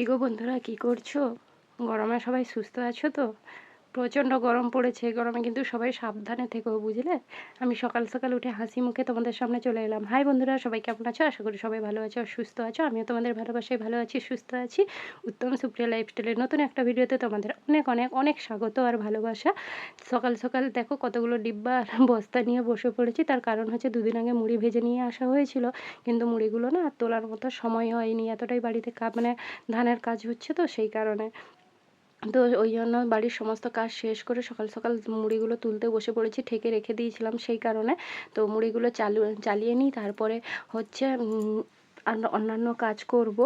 কী গো বন্ধুরা কী করছ? গরমে সবাই সুস্থ আছো তো? প্রচণ্ড গরম পড়েছে গরমে কিন্তু সবাই সাবধানে থেকো, বুঝলে? আমি সকাল সকাল উঠে হাসি মুখে তোমাদের সামনে চলে এলাম। হাই বন্ধুরা, সবাই কেমন আছো? আশা করি সবাই ভালো আছো, সুস্থ আছো। আমিও তোমাদের ভালোবাসায় ভালো আছি, সুস্থ আছি। উত্তম সুপ্রিয়া লাইফস্টাইলের নতুন একটা ভিডিওতে তোমাদের অনেক অনেক অনেক স্বাগত আর ভালোবাসা। সকাল সকাল দেখো কতগুলো ডিব্বা আর বস্তা নিয়ে বসে পড়েছি। তার কারণ হচ্ছে দুদিন আগে মুড়ি ভেজে নিয়ে আসা হয়েছিল, কিন্তু মুড়িগুলো না তোলার মতো সময় হয়নি। এতটাই বাড়িতে কা মানে ধানের কাজ হচ্ছে তো সেই কারণে। তো ওই জন্য বাড়ির সমস্ত কাজ শেষ করে সকাল সকাল মুড়িগুলো তুলতে বসে পড়েছি ঠেকে রেখে দিয়েছিলাম সেই কারণে। তো মুড়িগুলো চালু, চালিয়ে নিই, তারপরে হচ্ছে অন্যান্য কাজ করব।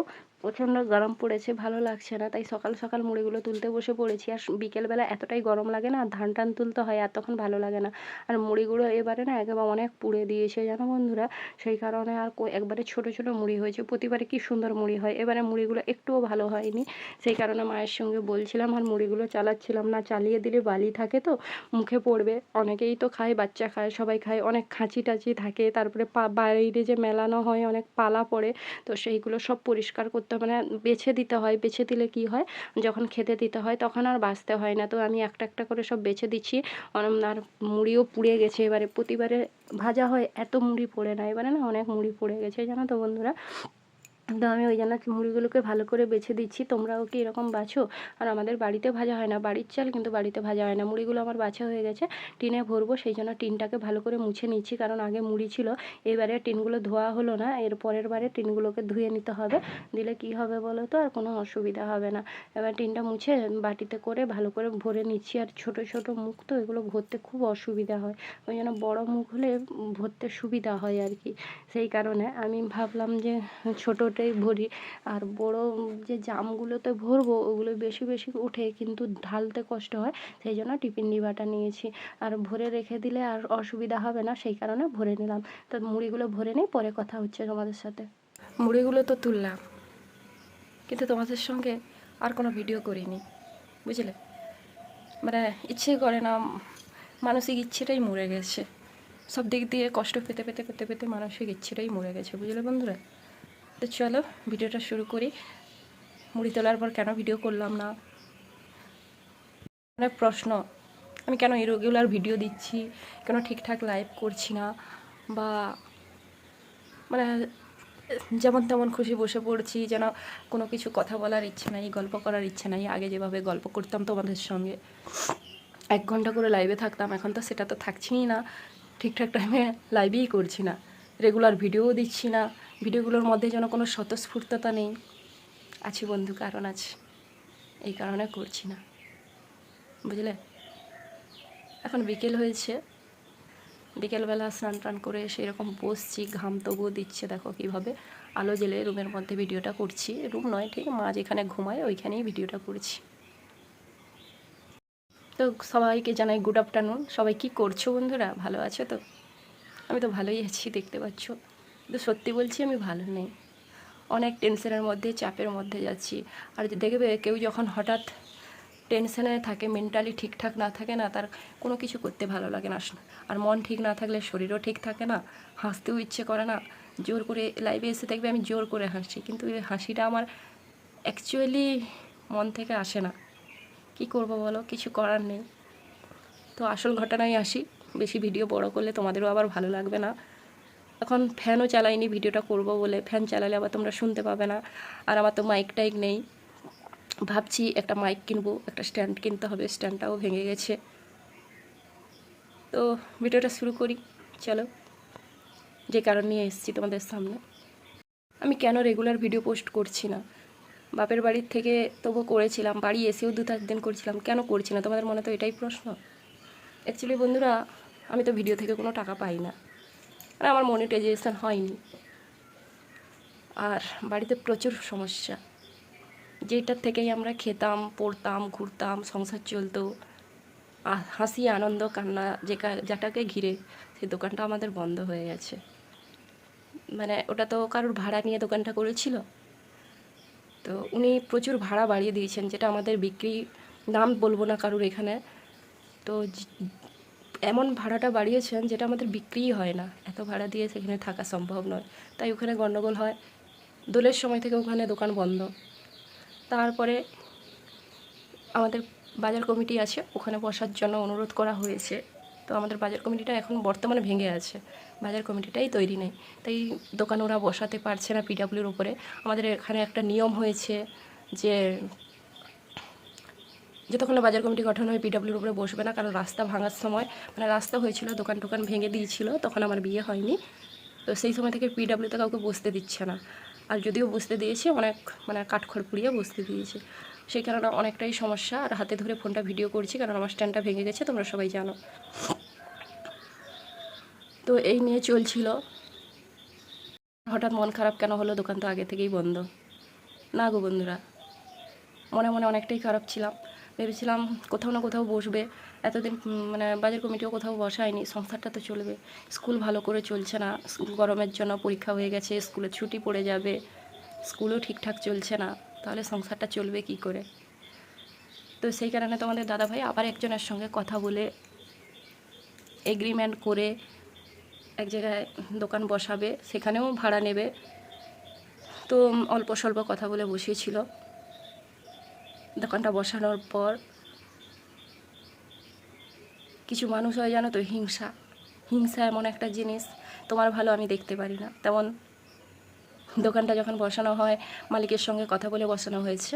প্রচণ্ড গরম পড়েছে, ভালো লাগছে না। তাই সকাল সকাল মুড়িগুলো তুলতে বসে পড়েছি। আর বিকেলবেলা এতটাই গরম লাগে না, ধান টান তুলতে হয়, আর তখন ভালো লাগে না। আর মুড়িগুলো এবারে না একেবারে অনেক পুড়ে দিয়েছে, জানো বন্ধুরা? সেই কারণে আর একবারে ছোট ছোট মুড়ি হয়েছে। প্রতিবারে কি সুন্দর মুড়ি হয়? এবারে মুড়িগুলো একটুও ভালো হয়নি। সেই কারণে মায়ের সঙ্গে বলছিলাম, আর মুড়িগুলো চালাচ্ছিলাম না, চালিয়ে দিলে বালি থাকে তো, মুখে পড়বে। অনেকেই তো খায়, বাচ্চা খায়, সবাই খায়, অনেক খাঁচি টাচি থাকে। তারপরে পা বাইরে যে মেলানো হয়, অনেক পালা পড়ে। তো সেইগুলো সব পরিষ্কার করতে মানে বেছে দিতে হয়, বেছে দিলে কি হয়? যখন খেতে দিতে হয় তখন আর বাঁচতে হয় না। তো আমি একটা একটা করে সব বেছে দিচ্ছি। আর মুড়িও পুড়ে গেছে এবারে। প্রতিবারে ভাজা হয়, এত মুড়ি পড়ে না। এবারে না অনেক মুড়ি পড়ে গেছে, জানো তো বন্ধুরা? তো আমি ওই জন্য মুড়িগুলোকে ভালো করে বেছে দিচ্ছি। তোমরাও কি এরকম বাছো? আর আমাদের বাড়িতে ভাজা হয় না। বাড়ির চাল কিন্তু বাড়িতে ভাজা হয় না। মুড়িগুলো আমার বাছা হয়ে গেছে। টিনে ভরবো, সেই জন্য টিনটাকে ভালো করে মুছে নিচ্ছি। কারণ আগে মুড়ি ছিল, এবারে টিনগুলো ধোয়া হলো না। এর পরের বারে টিনগুলোকে ধুয়ে নিতে হবে। দিলে কি হবে বলো তো? আর কোনো অসুবিধা হবে না। এবার টিনটা মুছে বাটিতে করে ভালো করে ভরে নিচ্ছি। আর ছোট ছোট মুখ তো, এগুলো ভরতে খুব অসুবিধা হয়। ওই জন্য বড়ো মুখ হলে ভরতে সুবিধা হয় আর কি। সেই কারণে আমি ভাবলাম যে ছোটো ওটাই ভরি। আর বড় যে জামগুলোতে ভরবো, ওগুলো বেশি বেশি ওঠে কিন্তু ঢালতে কষ্ট হয়, সেই জন্য টিফিন ডিবাটা নিয়েছি। আর ভরে রেখে দিলে আর অসুবিধা হবে না, সেই কারণে ভরে নিলাম। তো মুড়িগুলো ভরে নিই, পরে কথা হচ্ছে তোমাদের সাথে। মুড়িগুলো তো তুললাম, কিন্তু তোমাদের সঙ্গে আর কোনো ভিডিও করিনি, বুঝলে? মানে ইচ্ছে করে না, মানসিক ইচ্ছেটাই মরে গেছে। সব দিক দিয়ে কষ্ট পেতে পেতে পেতে পেতে মানসিক ইচ্ছেটাই মরে গেছে, বুঝলে বন্ধুরা? তো চলো ভিডিওটা শুরু করি। মুড়ি তোলার পর কেন ভিডিও করলাম না? অনেক প্রশ্ন, আমি কেন ইরেগুলার ভিডিও দিচ্ছি? কেন ঠিকঠাক লাইভ করছি না? বা মানে যেমন তেমন খুশি বসে পড়ছি, যেন কোনো কিছু কথা বলার ইচ্ছে নাই, গল্প করার ইচ্ছে নাই। আগে যেভাবে গল্প করতাম তোমাদের সঙ্গে। এক ঘণ্টা করে লাইভে থাকতাম, এখন তো সেটা তো থাকছিই না। ঠিকঠাক টাইমে লাইভেই করছি না। রেগুলার ভিডিও দিচ্ছি না। ভিডিওগুলোর মধ্যে যেন কোনো স্বতঃস্ফূর্ততা নেই। আছে বন্ধু, কারণ আছে। এই কারণে করছি না। বুঝলে? এখন বিকেল হয়েছে। বিকেলবেলা স্নান টান করে সেরকম বসছি, ঘাম তবুও দিচ্ছে, দেখো কীভাবে আলো জেলে রুমের মধ্যে ভিডিওটা করছি। রুম নয়, ঠিক মা যেখানে ঘুমায় ওইখানেই ভিডিওটা করছি। তো সবাইকে জানাই গুড আফটারনুন সবাই কি করছ বন্ধুরা? ভালো আছো তো? আমি তো ভালোই আছি, দেখতে পাচ্ছ। কিন্তু সত্যি বলছি আমি ভালো নেই। অনেক টেনশনের মধ্যে, চাপের মধ্যে যাচ্ছি। আর দেখবে কেউ যখন হঠাৎ টেনশনে থাকে মেন্টালি ঠিকঠাক না থাকে না, তার কোনো কিছু করতে ভালো লাগে না। আর মন ঠিক না থাকলে শরীরও ঠিক থাকে না, হাসতেও ইচ্ছে করে না। জোর করে লাইভে এসে দেখবে আমি জোর করে হাসছি। কিন্তু এই হাসিটা আমার অ্যাকচুয়ালি মন থেকে আসে না। কি করব বলো? কিছু করার নেই। তো আসল ঘটনায় আসি। বেশি ভিডিও বড় করলে তোমাদেরও আবার ভালো লাগবে না। এখন ফ্যানও চালাইনি, ভিডিওটা করব বলে। ফ্যান চালালে আবার তোমরা শুনতে পাবে না। আর আমার তো মাইক টাইক নেই। ভাবছি একটা মাইক কিনবো, একটা স্ট্যান্ড কিনতে হবে। স্ট্যান্ডটাও ভেঙে গেছে। তো ভিডিওটা শুরু করি। চলো, যে কারণ নিয়ে এসেছি তোমাদের সামনে। আমি কেন রেগুলার ভিডিও পোস্ট করছি না? বাপের বাড়ির থেকে তবু করেছিলাম। বাড়ি এসেও দু চার দিন করছিলাম। কেন করছি না? তোমাদের মনে তো এটাই প্রশ্ন? অ্যাকচুয়ালি বন্ধুরা, আমি তো ভিডিও থেকে কোনো টাকা পাই না। আর আমার মনিটাইজেশন হয়নি। আর বাড়িতে প্রচুর সমস্যা। যেটার থেকেই আমরা খেতাম, পড়তাম, ঘুরতাম, সংসার চলতো। হাসি, আনন্দ, কান্না, যে যেটাকে ঘিরে সেই দোকানটা আমাদের বন্ধ হয়ে গেছে। মানে ওটা তো কারোর ভাড়া নিয়ে দোকানটা করেছিল। তো উনি প্রচুর ভাড়া বাড়িয়ে দিয়েছেন, যেটা আমাদের বিক্রি নাম বলব না কারোর এখানে। তো এমন ভাড়াটা বাড়িয়েছেন যেটা আমাদের বিক্রিই হয় না। এত ভাড়া দিয়ে সেখানে থাকা সম্ভব নয়। তাই ওখানে গণ্ডগোল হয়। দোলের সময় থেকে ওখানে দোকান বন্ধ। তারপরে আমাদের বাজার কমিটি আছে, ওখানে বসার জন্য অনুরোধ করা হয়েছে। তো আমাদের বাজার কমিটিটা এখন বর্তমানে ভেঙে আছে। বাজার কমিটিটাই তৈরি নেই। তাই দোকান ওরা বসাতে পারছে না পিডাব্লিউর উপরে। আমাদের এখানে একটা নিয়ম হয়েছে যে যতক্ষণ বাজার কমিটি গঠন হয় পিডাব্লিউর উপরে বসবে না, কারণ রাস্তা ভাঙার সময় মানে রাস্তা হয়েছিল, দোকান টোকান ভেঙে দিয়েছিল, তখন আমার বিয়ে হয়নি। তো সেই সময় থেকে পিডাব্লিউতে কাউকে বসতে দিচ্ছে না। আর যদিও বসতে দিয়েছে, অনেক মানে কাঠখড় পুড়িয়ে বসতে দিয়েছে। সেই কারণে অনেকটাই সমস্যা, আর হাতে ধরে ফোনটা ভিডিও করছি, কারণ আমার স্ট্যান্ডটা ভেঙে গেছে, তোমরা সবাই জানো। তো এই নিয়ে চলছিল। হঠাৎ মন খারাপ কেন হলো? দোকান তো আগে থেকেই বন্ধ। না গো বন্ধুরা, মনে মনে অনেকটাই খারাপ ছিলাম। ভেবেছিলাম কোথাও না কোথাও বসবে। এতদিন মানে বাজার কমিটিও কোথাও বসায়নি, সংসারটা তো চলবে। স্কুল ভালো করে চলছে না গরমের জন্য পরীক্ষা হয়ে গেছে, স্কুলে ছুটি পড়ে যাবে, স্কুলও ঠিকঠাক চলছে না, তাহলে সংসারটা চলবে কি করে? তো সেই কারণে তোমাদের দাদাভাই আবার একজনের সঙ্গে কথা বলে এগ্রিমেন্ট করে এক জায়গায় দোকান বসাবে, সেখানেও ভাড়া নেবে। তো অল্প স্বল্প কথা বলে বসিয়েছিল। দোকানটা বসানোর পর কিছু মানুষ হয় জানো তো, হিংসা। হিংসা এমন একটা জিনিস, তোমার ভালো আমি দেখতে পারি না। তেমন দোকানটা যখন বসানো হয়, মালিকের সঙ্গে কথা বলে বসানো হয়েছে।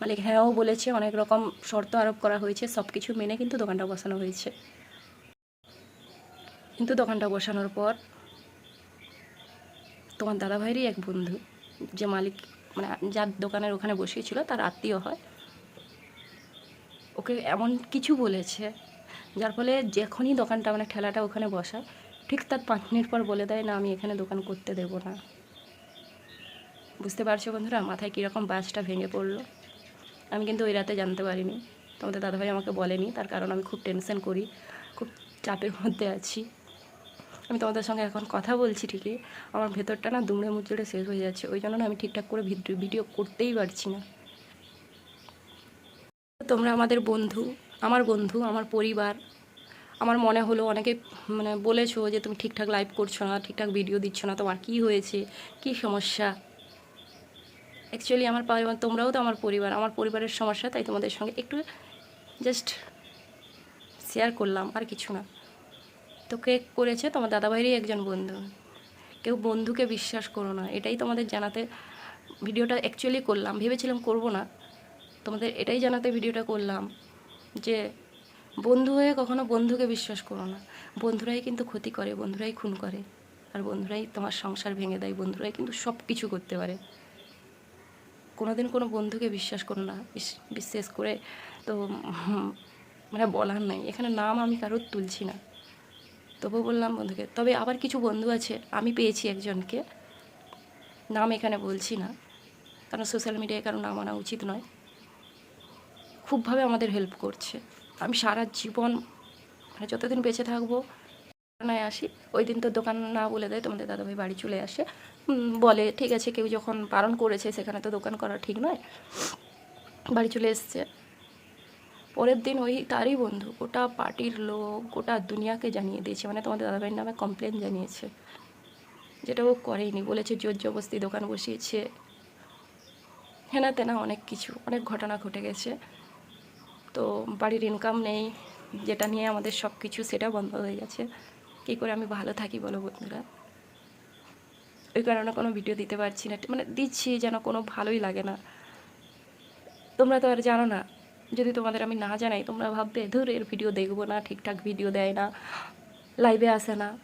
মালিক হ্যাঁও বলেছে, অনেক রকম শর্ত আরোপ করা হয়েছে সব কিছু মেনে কিন্তু দোকানটা বসানো হয়েছে। কিন্তু দোকানটা বসানোর পর তোমার দাদাভাইয়েরই এক বন্ধু, যে মালিক মানে যার দোকানের ওখানে বসিয়েছিল তার আত্মীয় হয়। ওকে এমন কিছু বলেছে, যার ফলে যখনই দোকানটা মানে ঠেলাটা ওখানে বসা, ঠিক তার পাঁচ মিনিট পর বলে দেয়, না, আমি এখানে দোকান করতে দেবো না। বুঝতে পারছ বন্ধুরা, মাথায় কীরকম বাসটা ভেঙে পড়ল। আমি কিন্তু ওই রাতে জানতে পারিনি। তোমাদের দাদাভাই আমাকে বলেনি, তার কারণ আমি খুব টেনশন করি, খুব চাপের মধ্যে আছি। আমি তোমাদের সঙ্গে এখন কথা বলছি ঠিকই। আমার ভেতরটা না দুমড়ে মুচড়ে শেষ হয়ে যাচ্ছে। ওই জন্য না আমি ঠিকঠাক করে ভিডিও করতেই পারছি না। তোমরা আমাদের বন্ধু, আমার বন্ধু, আমার পরিবার, আমার মনে হলো অনেকে মানে বলেছ যে তুমি ঠিকঠাক লাইভ করছ না, ঠিকঠাক ভিডিও দিচ্ছ না, তোমার কি হয়েছে? কি সমস্যা? অ্যাকচুয়ালি আমার পরিবার, তোমরাও তো আমার পরিবার। আমার পরিবারের সমস্যা, তাই তোমাদের সঙ্গে একটু জাস্ট শেয়ার করলাম, আর কিছু না। তো কে করেছে তোমার দাদাভাইয়েরই একজন বন্ধু। কেউ বন্ধুকে বিশ্বাস করো না। এটাই তোমাদের জানাতে ভিডিওটা অ্যাকচুয়ালি করলাম। ভেবেছিলাম করব না। তোমাদের এটাই জানাতে ভিডিওটা করলাম যে বন্ধু হয়ে কখনো বন্ধুকে বিশ্বাস করো না। বন্ধুরাই কিন্তু ক্ষতি করে, বন্ধুরাই খুন করে। আর বন্ধুরাই তোমার সংসার ভেঙে দেয়, বন্ধুরাই কিন্তু সব কিছু করতে পারে। কোনোদিন কোনো বন্ধুকে বিশ্বাস করো না। বিশ- বিশেষ করে তো মানে বলার নাই। এখানে নাম আমি কারোর তুলছি না। তবু বললাম, বন্ধুকে, তবে আবার কিছু বন্ধু আছে, আমি পেয়েছি একজনকে। নাম এখানে বলছি না, কারণ সোশ্যাল মিডিয়ায় কারও নাম আনা উচিত নয়। খুবভাবে আমাদের হেল্প করছে। আমি সারা জীবন মানে যতদিন বেঁচে থাকব নয় আসি, ওই দিন তো দোকান না বলে দেয়, তোমাদের দাদাভাই বাড়ি চলে আসে। বলে, ঠিক আছে, কেউ যখন বারণ করেছে, সেখানে তো দোকান করা ঠিক নয়। বাড়ি চলে এসছে। পরের দিন ওই তারই বন্ধু, গোটা পার্টির লোক, গোটা দুনিয়াকে জানিয়ে দিয়েছে। মানে তোমাদের দাদাভাইয়ের নামে কমপ্লেন জানিয়েছে। যেটা ও করেইনি। বলেছে জোর জবস্তি দোকান বসিয়েছে। হেনা তেনা অনেক কিছু, অনেক ঘটনা ঘটে গেছে। তো বাড়ির ইনকাম নেই, যেটা নিয়ে আমাদের সব কিছু সেটা বন্ধ হয়ে গেছে। কী করে আমি ভালো থাকি বলো বন্ধুরা? ওই কারণে কোনো ভিডিও দিতে পারছি না। মানে দিচ্ছি যেন কোনো ভালোই লাগে না। তোমরা তো আর জানো না। যদি তোমাদের আমি না জানাই, তোমরা ভাববে, ধর, এর ভিডিও দেখব না, ঠিকঠাক ভিডিও দেয় না লাইভে আসে না।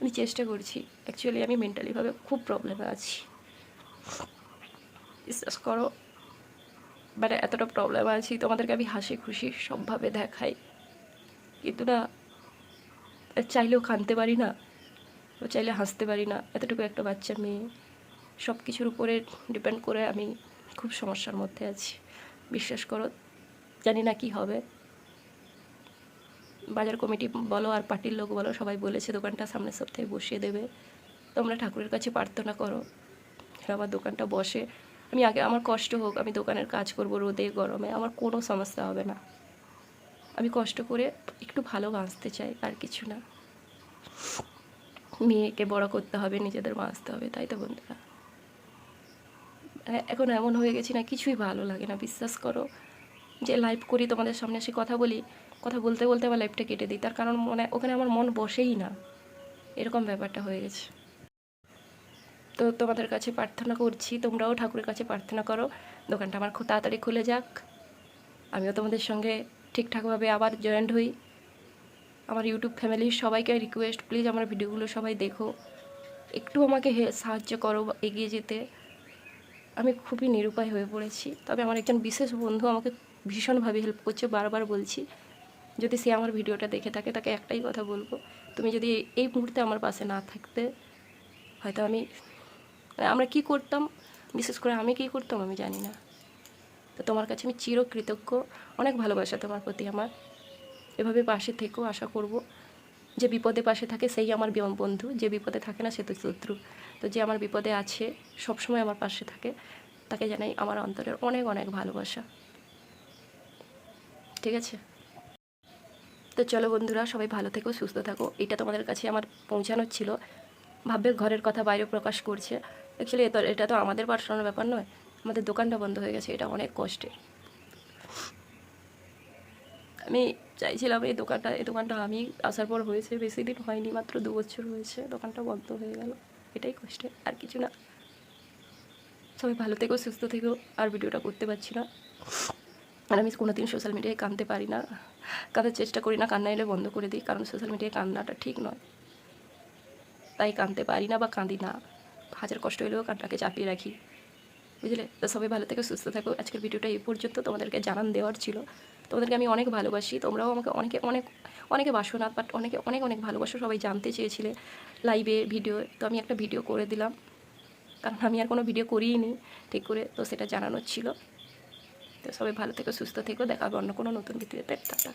আমি চেষ্টা করছি। অ্যাকচুয়ালি আমি মেন্টালিভাবে খুব প্রবলেমে আছি। বিশ্বাস করো। মানে এতটা প্রবলেম আছি, তোমাদেরকে আমি হাসি খুশি সবভাবে দেখাই। কিন্তু না, চাইলেও কাঁদতে পারি না চাইলে হাসতে পারি না। এতটুকু একটা বাচ্চা মেয়ে সব কিছুর উপরে ডিপেন্ড করে আমি খুব সমস্যার মধ্যে আছি। বিশ্বাস করো জানি না কি হবে। বাজার কমিটি বলো আর পার্টির লোক বলো, সবাই বলেছে দোকানটা সামনের সপ্তাহে বসিয়ে দেবে। তোমরা ঠাকুরের কাছে প্রার্থনা করো। আমার দোকানটা বসে। আমি আগে, আমার কষ্ট হোক, আমি দোকানের কাজ করব রোদে, গরমে, আমার কোনো সমস্যা হবে না। আমি কষ্ট করে একটু ভালো বাঁচতে চাই, আর কিছু না। মেয়েকে বড় করতে হবে, নিজেদের বাঁচতে হবে, তাই তো বন্ধুরা? মানে এখন এমন হয়ে গেছি না, কিছুই ভালো লাগে না, বিশ্বাস করো। যে লাইভ করি, তোমাদের সামনে এসে কথা বলি, কথা বলতে বলতে আমার লাইফটা কেটে দিই। তার কারণ মনে, ওখানে আমার মন বসেই না। এরকম ব্যাপারটা হয়ে গেছে। তো তোমাদের কাছে প্রার্থনা করছি, তোমরাও ঠাকুরের কাছে প্রার্থনা করো। দোকানটা আমার খুব তাড়াতাড়ি খুলে যাক। আমিও তোমাদের সঙ্গে ঠিকঠাকভাবে আবার জয়েন্ট হই। আমার ইউটিউব ফ্যামিলির সবাইকে রিকোয়েস্ট প্লিজ আমার ভিডিওগুলো সবাই দেখো। একটু আমাকে সাহায্য করো এগিয়ে যেতে। আমি খুবই নিরুপায় হয়ে পড়েছি। তবে আমার একজন বিশেষ বন্ধু আমাকে ভীষণভাবে হেল্প করছে, বারবার বলছি, যদি সে আমার ভিডিওটা দেখে থাকে, তাকে একটাই কথা বলব, তুমি যদি এই মুহূর্তে আমার পাশে না থাকতে, হয়তো আমি মানে আমরা কি করতাম, বিশেষ করে আমি কি করতাম আমি জানি না। তো তোমার কাছে আমি চিরকৃতজ্ঞ, অনেক ভালোবাসা তোমার প্রতি আমার। এভাবে পাশে থেকেও আশা করব, যে বিপদে পাশে থাকে সেই আমার বন্ধু, যে বিপদে থাকে না সে তো শত্রু। তো যে আমার বিপদে আছে, সবসময় আমার পাশে থাকে, তাকে জানাই আমার অন্তরের অনেক অনেক ভালোবাসা। ঠিক আছে? তো চলো বন্ধুরা, সবাই ভালো থেকো, সুস্থ থাকো। এটা তোমাদের কাছে আমার পৌঁছানোর ছিল। ভাববে ঘরের কথা বাইরে প্রকাশ করছে। অ্যাকচুয়ালি এটা এটা তো আমাদের পার্সোনাল ব্যাপার নয়। আমাদের দোকানটা বন্ধ হয়ে গেছে, এটা অনেক কষ্টে। আমি চাইছিলাম এই দোকানটা এই দোকানটা আমি আসার পর হয়েছে, বেশি দিন হয়নি, মাত্র দু বছর হয়েছে, দোকানটা বন্ধ হয়ে গেল। এটাই কষ্টে, আর কিছু না। সবাই ভালো থেকো, সুস্থ থেকো, আর ভিডিওটা করতে পারছি না। আর আমি কোনোদিন সোশ্যাল মিডিয়ায় কাঁদতে পারি না। কাঁদার চেষ্টা করি না, কান্না এলে বন্ধ করে দিই, কারণ সোশ্যাল মিডিয়ায় কান্নাটা ঠিক নয়। তাই কাঁদতে পারি না বা কাঁদি না। হাজার কষ্ট হলেও কান্নাকে চাপিয়ে রাখি। বুঝলে? তো সবাই ভালো থেকে, সুস্থ থাকো। আজকের ভিডিওটা এই পর্যন্ত। তোমাদেরকে জানান দেওয়ার ছিল। তোমাদেরকে আমি অনেক ভালোবাসি। তোমরাও আমাকে অনেকে, অনেক, অনেকে বাসো না বাট অনেকে, অনেক অনেক ভালোবাসো। সবাই জানতে চেয়েছিলে লাইভে ভিডিও তো আমি একটা ভিডিও করে দিলাম। কারণ আমি আর কোনো ভিডিও করিই নি ঠিক করে। তো সেটা জানানোর ছিল। তো সবাই ভালো থেকো সুস্থ থেকো দেখা হবে অন্য কোনো নতুন ভিডিওতে টাটা